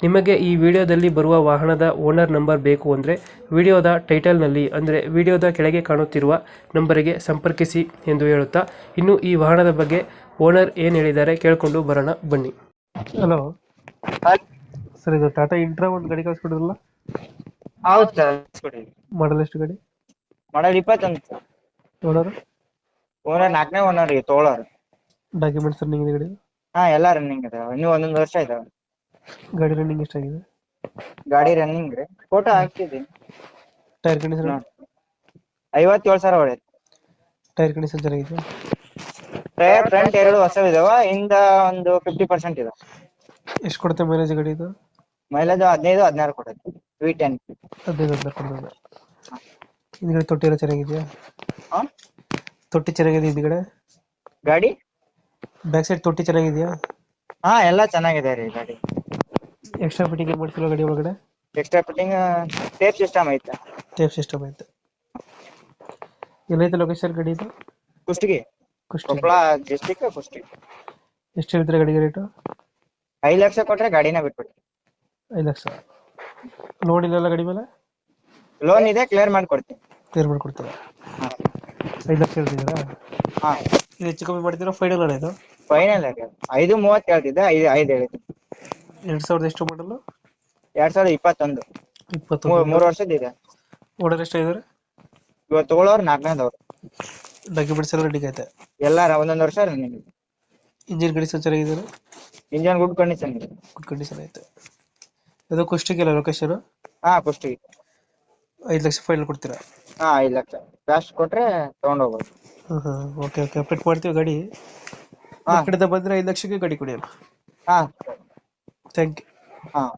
ನಿಮಗೆ ಈ ವಿಡಿಯೋದಲ್ಲಿ ಬರುವ ವಾಹನದ ಓನರ್ ನಂಬರ್ ಬೇಕು ಅಂದರೆ ವಿಡಿಯೋದ ಟೈಟಲ್ನಲ್ಲಿ ಅಂದರೆ ವಿಡಿಯೋದ ಕೆಳಗೆ ಕಾಣುತ್ತಿರುವ ನಂಬರಿಗೆ ಸಂಪರ್ಕಿಸಿ ಎಂದು ಹೇಳುತ್ತಾ ಇನ್ನು ಈ ವಾಹನದ ಬಗ್ಗೆ ಓನರ್ ಏನು ಹೇಳಿದ್ದಾರೆ ಕೇಳಿಕೊಂಡು ಬರೋಣ ಬನ್ನಿ. ಹಲೋ ಸರ್ ಇದು ಟಾಟಾ ಇಂಟ್ರಾ ಒಂದು ಗಾಡಿ ಕಳಿಸ್ಕೊಡಿದ್ರಲ್ಲ? ಹೌದು ಸರ್ ಕೊಡಿ ಮಾಡಲ್ ಎಷ್ಟು ಗಾಡಿ? ಮಾಡಲ್ ಇಪ್ಪತ್ತೊಂದು ಸರ್ ಓನರ್ ಓನರ್ ನಾಲ್ಕನೇ ಓನರ್ ರೀ ತೋಳರ್ ಡಾಕ್ಯುಮೆಂಟ್ಸ್ ರನ್ನಿಂಗ್ ಇದೆ ಗಾಡಿ? ಹಾ ಎಲ್ಲ ರನ್ನಿಂಗ್ ಇದಾವೆ ಇನ್ನೂ ಒಂದೊಂದು ವರ್ಷ ಇದಾವೆ ಗಾಡಿ ರನ್ನಿಂಗ್ ಎಷ್ಟಾಗಿದೆ? ಗಾಡಿ ರನ್ನಿಂಗ್ ರೀ. ಫೋಟೋ ಹಾಕ್ತಿದ್ದೀನಿ ಟೈರ್ ಕಂಡೀಷನ್ ಐವತ್ತೇಳು ಸಾವಿರ ಹೊಡೆಯುತ್ತೆ. ಟೈರ್ ಕಂಡೀಷನ್ ಚೆನ್ನಾಗಿದೆ? ಟೈರ್ ಫ್ರಂಟ್ ಎರಡು ಹೊಸ ಇದಾವ ಹಿಂದ ಒಂದು ಫಿಫ್ಟಿ ಪರ್ಸೆಂಟ್ ಇದೆ. ಎಷ್ಟು ಕೊಡುತ್ತೆ ಮೈಲೇಜ್ ಗಾಡಿ ಇದು? ಮೈಲೇಜ್ ಹದಿನೈದು ಹದಿನಾರು ಕೊಡುತ್ತೆ. ವಿ ಟೆನ್ ಹದಿನೈದು ಹದಿನಾರು ಕೊಡ್ತದೆ ಹಿಂದ್ಗಡೆ ತೊಟ್ಟಿ ಎಲ್ಲ ಚೆನ್ನಾಗಿದೆಯಾ? ಹಾ? ತೊಟ್ಟಿ ಚೆನ್ನಾಗಿದೆ ಹಿಂದ್ಗಡೆ? ಗಾಡಿ? ಬ್ಯಾಕ್ ಸೈಡ್ ತೊಟ್ಟಿ ಚೆನ್ನಾಗಿದೆಯಾ? ಹಾ ಎಲ್ಲ ಚೆನ್ನಾಗಿದೆ ರೀ ಗಾಡಿ. ಎಕ್ಸ್ಟ್ರಾ ಫಿಟ್ಟಿಂಗ್ ಏನು ಗಡಿ ಗಾಡಿ ಒಳಗಡೆ? ಎಕ್ಸ್ಟ್ರಾ ಫಿಟ್ಟಿಂಗ್ ಟೇಪ್ ಸಿಸ್ಟಮ್ ಐತೆ. ಟೇಪ್ ಸಿಸ್ಟಮ್ ಐತೆ. ಎಲ್ಲೈತೆ ಲೊಕೇಶನ್ ಗಾಡಿ ಇದು? ಕುಷ್ಟಗಿ. ಕುಷ್ಟಗಿ. ಕೊಪ್ಪಳ ಡಿಸ್ಟಿಕ್ ಕುಷ್ಟಗಿ. ಎಷ್ಟು ಹೇಳ್ತೀರಾ ಗಾಡಿಗೆ ರೇಟು ಐದು ಲಕ್ಷ ಕೊಟ್ರೆ ಗಾಡಿನ ಬಿಟ್ಬಿಟ್ಟು. ಐದು ಲಕ್ಷ. ಲೋನ್ ಇಲ್ಲ ಗಾಡಿ ಮೇಲೆ? ಲೋನ್ ಇದೆ ಕ್ಲಿಯರ್ ಮಾಡ್ಕೊಡ್ತೀನಿ ಕ್ಲಿಯರ್ ಮಾಡ್ಕೊಡ್ತೀರಾ ಹಾ. ಐದು ಲಕ್ಷ ಹೇಳ್ತಿದ್ದೀರಾ? ಹಾ. ಇದು ಹೆಚ್ಚು ಕಮ್ಮಿ ಮಾಡ್ತೀರಾ ಫೈನಲ್ ಅಲ್ಲ ಇದು? ಫೈನಲ್ ಐದು ಮೂವತ್ತು ಹೇಳ್ತಿದ್ದೆ ಐದು ಐದು ಹೇಳಿದ್ದೆ ಎರಡು ಸಾವಿರದ ಎಷ್ಟು ಮಾಡಲು ಎರಡ್ ಸಾವಿರದ ಇಪ್ಪತ್ತೊಂದು. ಇಪ್ಪತ್ತೊಂದು. ಮೂರ್ ವರ್ಷದ ಇದೆ. ಓಡರ್ ಎಷ್ಟು ಇದಾರೆ ಇವತ್ತು ತಗೊಳ್ಳೋರು ನಾಲ್ಕನೇದವ್ರು. ಡಾಕ್ಯುಮೆಂಟ್ಸ್ ಎಲ್ಲ ರೆಡಿ ಐತೆ ಎಲ್ಲಾರ ಒಂದೊಂದು ವರ್ಷ ರನ್ನಿಂಗ್ ಇಂಜಿನ್ ಗಡಿ ಸಹ ಚೆನ್ನಾಗಿದ್ದಾರೆ ಇಂಜನ್ ಗುಡ್ ಕಂಡೀಷನ್ ಇದೆ. ಗುಡ್ ಕಂಡೀಷನ್ ಐತೆ ಅದು ಕುಷ್ಟಗಿಲ್ಲ ಲೊಕೇಶನ್ ಹಾ ಕುಷ್ಟಿಗೆ ಐದು ಲಕ್ಷ ಫೈನಲ್ ಕೊಡ್ತೀರಾ? ಹಾ ಐದು ಲಕ್ಷ. ಕ್ಯಾಶ್ ಕೊಟ್ರೆ ತಗೊಂಡು ಹೋಗ್ಬೋದು. ಹಾಂ ಹಾಂ ಓಕೆ ಓಕೆ ಅಪ್ಡೇಟ್ ಮಾಡ್ತೀವಿ ಗಾಡಿ. ಆ ಕಡೆಯಿಂದ ಬಂದ್ರೆ ಐದು ಲಕ್ಷಕ್ಕೆ ಗಾಡಿ ಕೊಡಿ ಹಾ. think uh,